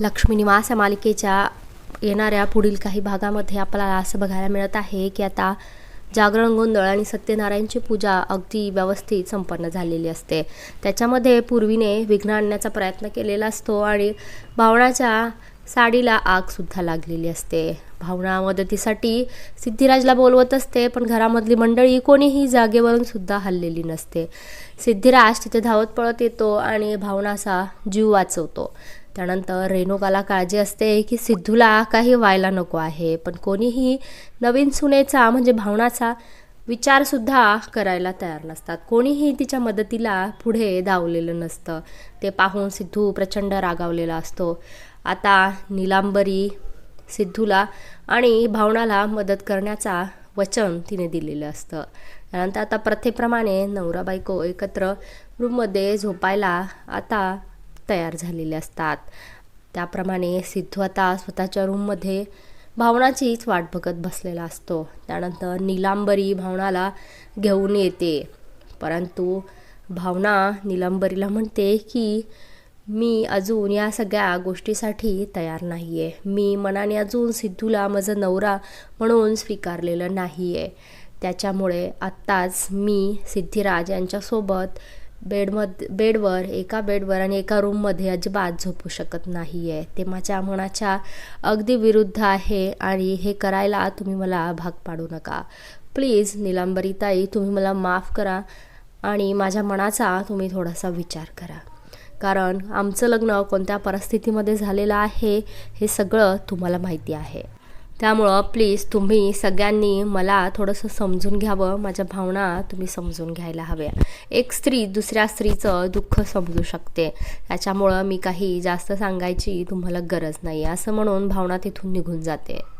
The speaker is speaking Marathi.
लक्ष्मी निवास मालिकेच्या येणाऱ्या पुढील काही भागामध्ये आपल्याला असं बघायला मिळत आहे की आता जागरण गोंधळ आणि सत्यनारायणची पूजा अगदी व्यवस्थित संपन्न झालेली असते. त्याच्यामध्ये पूर्वीने विघ्न आणण्याचा प्रयत्न केलेला असतो आणि भावनाच्या साडीला आगसुद्धा लागलेली असते. भावना मदतीसाठी सिद्धिराजला बोलवत असते पण घरामधली मंडळी कोणीही जागेवरून सुद्धा हललेली नसते. सिद्धिराज तिथे धावत पळत येतो आणि भावनाचा जीव वाचवतो. त्यानंतर रेणुकाला काळजी असते की सिद्धूला काही व्हायला नको आहे पण कोणीही नवीन सुनेचा म्हणजे भावनाचा विचारसुद्धा करायला तयार नसतात. कोणीही तिच्या मदतीला पुढे धावलेलं नसतं. ते पाहून सिद्धू प्रचंड रागावलेला असतो. आता निलांबरी सिद्धूला आणि भावनाला मदत करण्याचा वचन तिने दिलेलं असतं. त्यानंतर आता प्रथेप्रमाणे नवरा बायको एकत्र रूममध्ये झोपायला आता तयार झालेले असतात. त्याप्रमाणे सिद्धू आता स्वतःच्या रूममध्ये भावनाचीच वाट बघत बसलेला असतो. त्यानंतर निलांबरी भावनाला घेऊन येते. परंतु भावना निलांबरीला म्हणते की मी अजून या सगळ्या गोष्टीसाठी तयार नाही आहे मी मनाने अजून सिद्धूला माझं नवरा म्हणून स्वीकारलेलं नाही आहे त्याच्यामुळे आत्ताच मी सिद्धिराज यांच्यासोबत बेडमध्ये बेडवर एका बेडवर आणि एका रूममध्ये अजिबात झोपू शकत नाही आहे ते माझ्या मनाच्या अगदी विरुद्ध आहे आणि हे करायला तुम्ही मला भाग पाडू नका. प्लीज निलांबरीताई तुम्ही मला माफ करा आणि माझ्या मनाचा तुम्ही थोडासा विचार करा. कारण आमचं लग्न कोणत्या परिस्थितीमध्ये झालेलं आहे हे सगळं तुम्हाला माहिती आहे. त्यामुळं प्लीज तुम्ही सगळ्यांनी मला थोडंसं समजून घ्यावं माझ्या भावना तुम्ही समजून घ्यायला हव्या. एक स्त्री दुसऱ्या स्त्रीचं दुःख समजू शकते. त्याच्यामुळं मी काही जास्त सांगायची तुम्हाला गरज नाही. असं म्हणून भावना तिथून निघून जाते.